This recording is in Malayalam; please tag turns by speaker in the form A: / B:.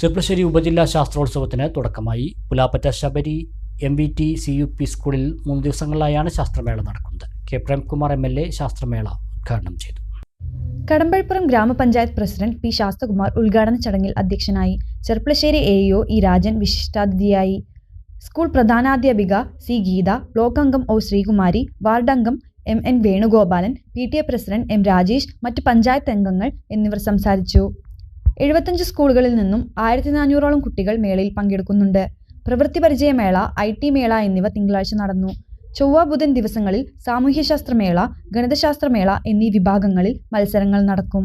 A: ചെർപ്പശ്ശേരി ഉപജില്ലാ ശാസ്ത്രോത്സവത്തിന് തുടക്കമായി. Pulappatta Sabari M V T C U P സ്കൂളിൽ മൂന്ന് ദിവസങ്ങളിലായാണ് ശാസ്ത്രമേള നടക്കുന്നത്. K Premkumar M L A ശാസ്ത്രമേള ഉദ്ഘാടനം ചെയ്തു.
B: കടമ്പഴിപ്പുറം ഗ്രാമപഞ്ചായത്ത് പ്രസിഡന്റ് പി ശാസ്തകുമാർ ഉദ്ഘാടന ചടങ്ങിൽ അധ്യക്ഷനായി ചെർപ്പളശ്ശേരി എ ഇ രാജൻ വിശിഷ്ടാതിഥിയായി സ്കൂൾ പ്രധാനാധ്യാപിക സി ഗീത ബ്ലോക്ക് അംഗം ഒ ശ്രീകുമാരി വാർഡ് അംഗം M N Venugopalan P T A president M Rajesh മറ്റ് പഞ്ചായത്ത് അംഗങ്ങൾ എന്നിവർ സംസാരിച്ചു. എഴുപത്തഞ്ച് സ്കൂളുകളിൽ നിന്നും ആയിരത്തി നാനൂറോളം കുട്ടികൾ മേളയിൽ പങ്കെടുക്കുന്നുണ്ട്. പ്രവൃത്തി പരിചയമേള ഐ ടി മേള എന്നിവ തിങ്കളാഴ്ച നടന്നു. ചൊവ്വ ബുധൻ ദിവസങ്ങളിൽ സാമൂഹ്യശാസ്ത്രമേള ഗണിതശാസ്ത്രമേള എന്നീ വിഭാഗങ്ങളിൽ മത്സരങ്ങൾ നടക്കും.